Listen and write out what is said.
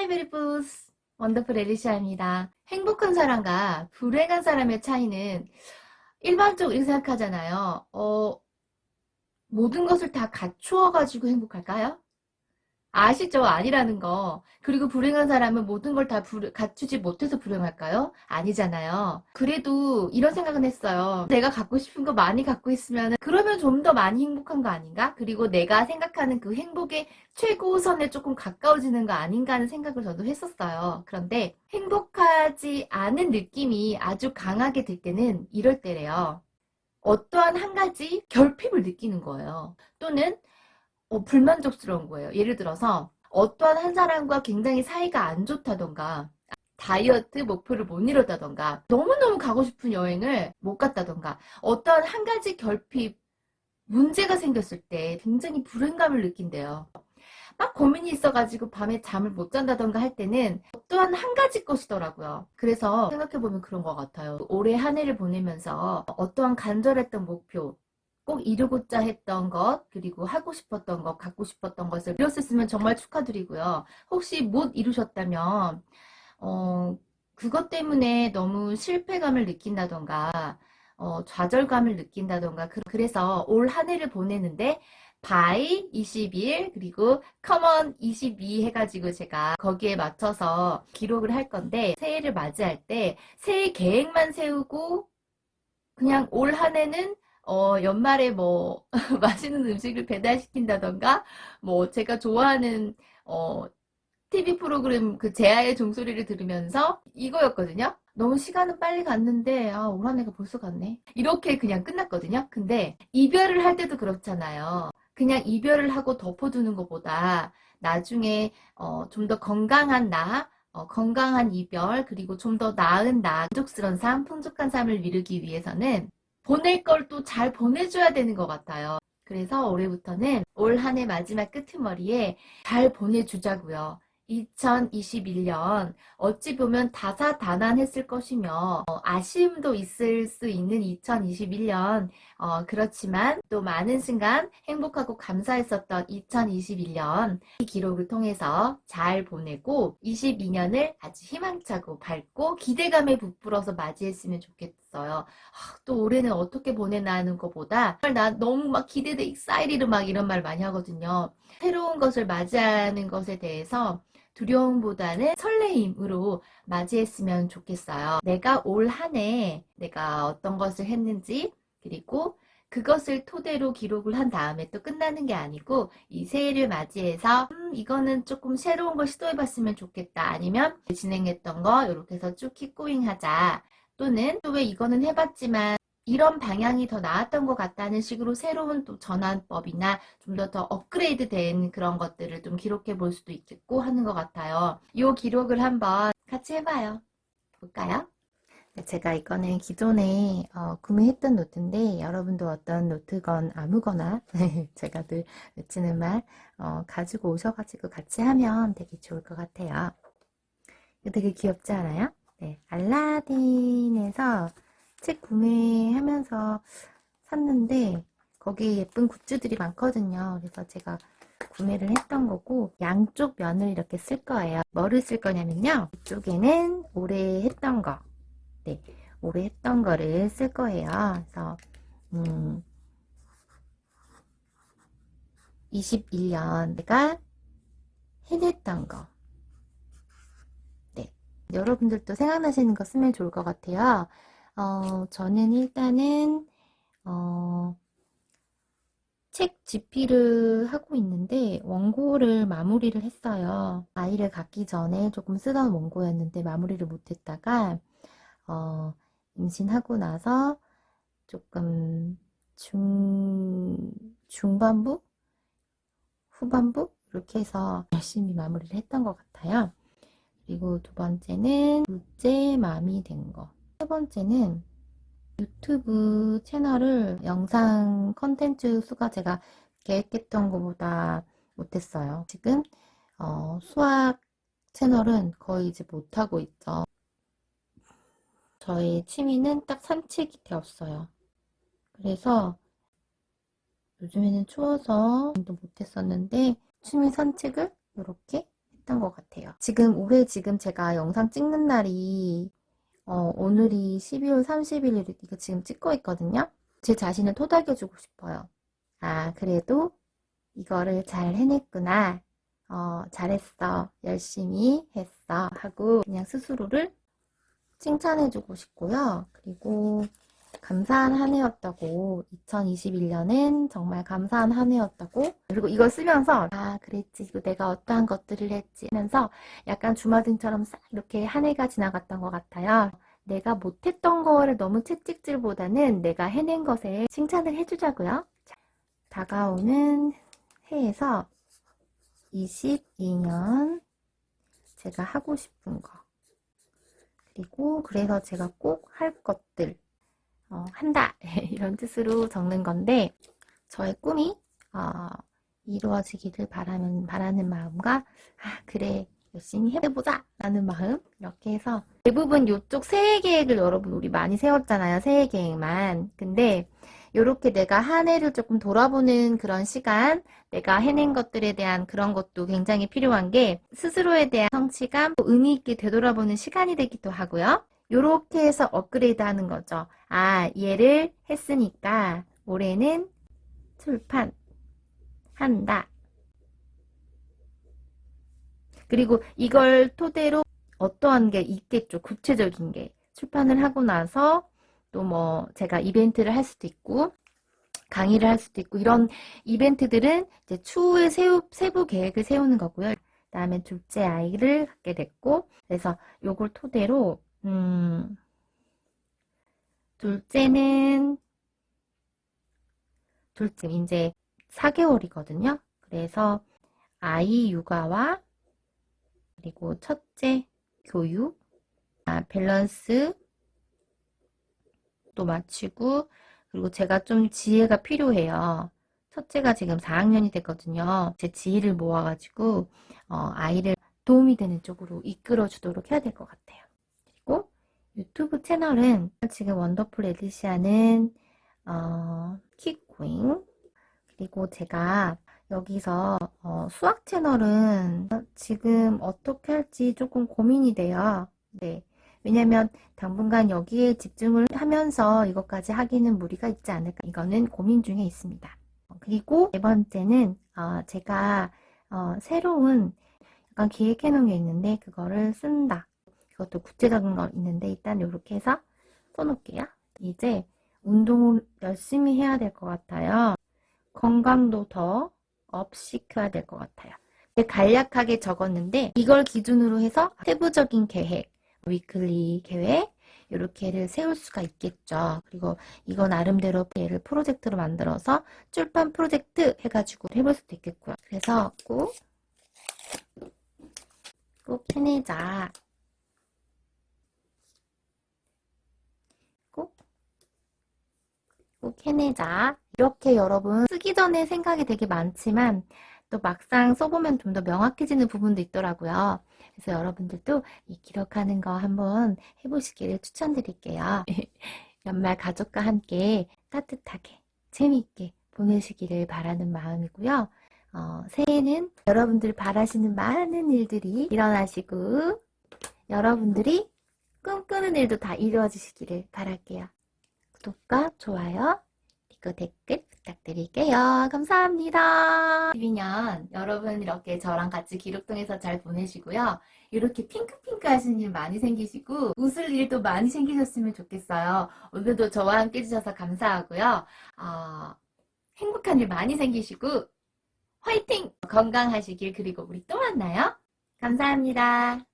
하이 베리푸스 원더풀 엘리샤입니다. 행복한 사람과 불행한 사람의 차이는 일반적으로 생각하잖아요. 어, 모든 것을 다 갖추어 가지고 행복할까요? 아시죠? 아니라는 거. 그리고 불행한 사람은 모든 걸 다 갖추지 못해서 불행할까요? 아니잖아요. 그래도 이런 생각은 했어요. 내가 갖고 싶은 거 많이 갖고 있으면 그러면 좀 더 많이 행복한 거 아닌가? 그리고 내가 생각하는 그 행복의 최고선에 조금 가까워지는 거 아닌가 하는 생각을 저도 했었어요. 그런데 행복하지 않은 느낌이 아주 강하게 들 때는 이럴 때래요. 어떠한 한 가지 결핍을 느끼는 거예요. 또는 어, 불만족스러운 거예요. 예를 들어서 어떠한 한 사람과 굉장히 사이가 안 좋다던가 다이어트 목표를 못 이뤘다던가 너무너무 가고 싶은 여행을 못 갔다던가 어떠한 한 가지 결핍 문제가 생겼을 때 굉장히 불행감을 느낀대요. 막 고민이 있어가지고 밤에 잠을 못 잔다던가 할 때는 어떠한 한 가지 것이더라고요. 그래서 생각해보면 그런 것 같아요. 올해 한 해를 보내면서 어떠한 간절했던 목표, 꼭 이루고자 했던 것, 그리고 하고 싶었던 것, 갖고 싶었던 것을 이뤘었으면 정말 축하드리고요. 혹시 못 이루셨다면, 어, 그것 때문에 너무 실패감을 느낀다던가, 어, 좌절감을 느낀다던가, 그- 그래서 올 한 해를 보내는데, 바이 22일, 그리고 커먼 22 해가지고 제가 거기에 맞춰서 기록을 할 건데, 새해를 맞이할 때, 새해 계획만 세우고, 그냥 올 한 해는 어, 연말에 뭐, 맛있는 음식을 배달시킨다던가, 뭐, 제가 좋아하는, 어, TV 프로그램 그 제아의 종소리를 들으면서 이거였거든요. 너무 시간은 빨리 갔는데, 아, 올 한 해가 벌써 갔네. 이렇게 그냥 끝났거든요. 근데 이별을 할 때도 그렇잖아요. 그냥 이별을 하고 덮어두는 것보다 나중에, 어, 좀 더 건강한 나, 어, 건강한 이별, 그리고 좀 더 나은 나, 만족스러운 삶, 풍족한 삶을 이루기 위해서는 보낼 걸 또 잘 보내줘야 되는 것 같아요. 그래서 올해부터는 올 한 해 마지막 끄트머리에 잘 보내주자고요. 2021년 어찌 보면 다사다난했을 것이며 어, 아쉬움도 있을 수 있는 2021년 어, 그렇지만 또 많은 순간 행복하고 감사했었던 2021년 이 기록을 통해서 잘 보내고 22년을 아주 희망차고 밝고 기대감에 부풀어서 맞이했으면 좋겠 어요. 아, 또 올해는 어떻게 보내나 하는 것보다 나 너무 막 기대돼 익사이리로 막 이런 말 많이 하거든요. 새로운 것을 맞이하는 것에 대해서 두려움보다는 설레임으로 맞이했으면 좋겠어요. 내가 올 한 해 내가 어떤 것을 했는지 그리고 그것을 토대로 기록을 한 다음에 또 끝나는 게 아니고 이 새해를 맞이해서 음, 이거는 조금 새로운 걸 시도해봤으면 좋겠다 아니면 진행했던 거 이렇게 해서 쭉 킵고잉 하자 또는 또왜 이거는 해봤지만 이런 방향이 더 나았던 것 같다는 식으로 새로운 또 전환법이나 좀 더 더 업그레이드 된 그런 것들을 좀 기록해 볼 수도 있겠고 하는 것 같아요. 이 기록을 한번 같이 해봐요. 볼까요? 네, 제가 이거는 기존에 어, 구매했던 노트인데 여러분도 어떤 노트건 아무거나 제가 늘 외치는 말 어, 가지고 오셔가지고 같이 하면 되게 좋을 것 같아요. 되게 귀엽지 않아요? 네, 알라딘에서 책 구매하면서 샀는데 거기에 예쁜 굿즈들이 많거든요. 그래서 제가 구매를 했던 거고 양쪽 면을 이렇게 쓸 거예요. 뭐를 쓸 거냐면요. 이쪽에는 올해 했던 거, 네, 올해 했던 거를 쓸 거예요. 그래서 음, 21년 내가 해냈던 거, 네, 여러분들도 생각나시는 거 쓰면 좋을 것 같아요. 어, 저는 일단은, 어, 책 집필을 하고 있는데, 원고를 마무리를 했어요. 아이를 갖기 전에 조금 쓰던 원고였는데, 마무리를 못했다가, 어, 임신하고 나서 조금 중, 중반부? 후반부? 이렇게 해서 열심히 마무리를 했던 것 같아요. 그리고 두 번째는 둘째 맘이 된 거. 세 번째는 유튜브 채널을 영상 컨텐츠 수가 제가 계획했던 것보다 못했어요. 지금 어, 수학 채널은 거의 이제 못하고 있죠. 저의 취미는 딱 산책이 되었어요. 그래서 요즘에는 추워서 도 못했었는데 취미 산책을 이렇게 했던 것 같아요. 지금 올해 지금 제가 영상 찍는 날이 어, 오늘이 12월 31일 이거 지금 찍고 있거든요. 제 자신을 토닥여주고 싶어요. 아, 그래도 이거를 잘 해냈구나. 어, 잘했어. 열심히 했어. 하고 그냥 스스로를 칭찬해주고 싶고요. 그리고 감사한 한 해였다고. 2021년은 정말 감사한 한 해였다고. 그리고 이걸 쓰면서 아 그랬지. 이거 내가 어떠한 것들을 했지 하면서 약간 주마등처럼 싹 이렇게 한 해가 지나갔던 것 같아요. 내가 못했던 거를 너무 채찍질보다는 내가 해낸 것에 칭찬을 해주자고요. 자, 다가오는 해에서 22년 제가 하고 싶은 거. 그리고 그래서 제가 꼭 할 것들 어, 한다. 이런 뜻으로 적는 건데 저의 꿈이 어, 이루어지기를 바라는, 바라는 마음과 아 그래 열심히 해보자 라는 마음 이렇게 해서 대부분 이쪽 새해 계획을 여러분 우리 많이 세웠잖아요 새해 계획만. 근데 이렇게 내가 한 해를 조금 돌아보는 그런 시간 내가 해낸 것들에 대한 그런 것도 굉장히 필요한 게 스스로에 대한 성취감 의미 있게 되돌아보는 시간이 되기도 하고요 이렇게 해서 업그레이드 하는 거죠. 아, 얘를 했으니까 올해는 출판 한다. 그리고 이걸 토대로 어떠한 게 있겠죠. 구체적인 게. 출판을 하고 나서 또 뭐 제가 이벤트를 할 수도 있고 강의를 할 수도 있고 이런 이벤트들은 이제 추후에 세우, 세부 계획을 세우는 거고요. 그다음에 둘째 아이를 갖게 됐고 그래서 요걸 토대로 음, 둘째는, 둘째, 이제 4개월이거든요. 그래서 아이 육아와, 그리고 첫째 교육, 아, 밸런스 또 맞추고, 그리고 제가 좀 지혜가 필요해요. 첫째가 지금 4학년이 됐거든요. 제 지혜를 모아가지고, 어, 아이를 도움이 되는 쪽으로 이끌어 주도록 해야 될 것 같아요. 유튜브 채널은 지금 원더풀 에디시아는 어, 킥고잉 그리고 제가 여기서 어, 수학 채널은 지금 어떻게 할지 조금 고민이 돼요. 네. 왜냐면 당분간 여기에 집중을 하면서 이것까지 하기는 무리가 있지 않을까. 이거는 고민 중에 있습니다. 어, 그리고 네 번째는 어, 제가 어, 새로운 약간 기획해 놓은 게 있는데 그거를 쓴다. 그것도 구체적인 거 있는데 일단 이렇게 해서 써놓을게요. 이제 운동을 열심히 해야 될 것 같아요. 건강도 더 업시켜야 될 것 같아요. 간략하게 적었는데 이걸 기준으로 해서 세부적인 계획, 위클리 계획 이렇게를 세울 수가 있겠죠. 그리고 이거 나름대로 얘를 프로젝트로 만들어서 출판 프로젝트 해가지고 해볼 수도 있겠고요. 그래서 꼭, 꼭 해내자. 꼭 해내자. 이렇게 여러분 쓰기 전에 생각이 되게 많지만 또 막상 써보면 좀 더 명확해지는 부분도 있더라고요. 그래서 여러분들도 이 기록하는 거 한번 해보시기를 추천드릴게요. 연말 가족과 함께 따뜻하게 재미있게 보내시기를 바라는 마음이고요. 어, 새해는 여러분들 바라시는 많은 일들이 일어나시고 여러분들이 꿈꾸는 일도 다 이루어지시기를 바랄게요. 구독과 좋아요, 그리고 댓글 부탁드릴게요. 감사합니다. 12년 여러분 이렇게 저랑 같이 기록동에서 잘 보내시고요. 이렇게 핑크핑크 하시는 일 많이 생기시고 웃을 일도 많이 생기셨으면 좋겠어요. 오늘도 저와 함께 해주셔서 감사하고요. 어, 행복한 일 많이 생기시고 화이팅! 건강하시길 그리고 우리 또 만나요. 감사합니다.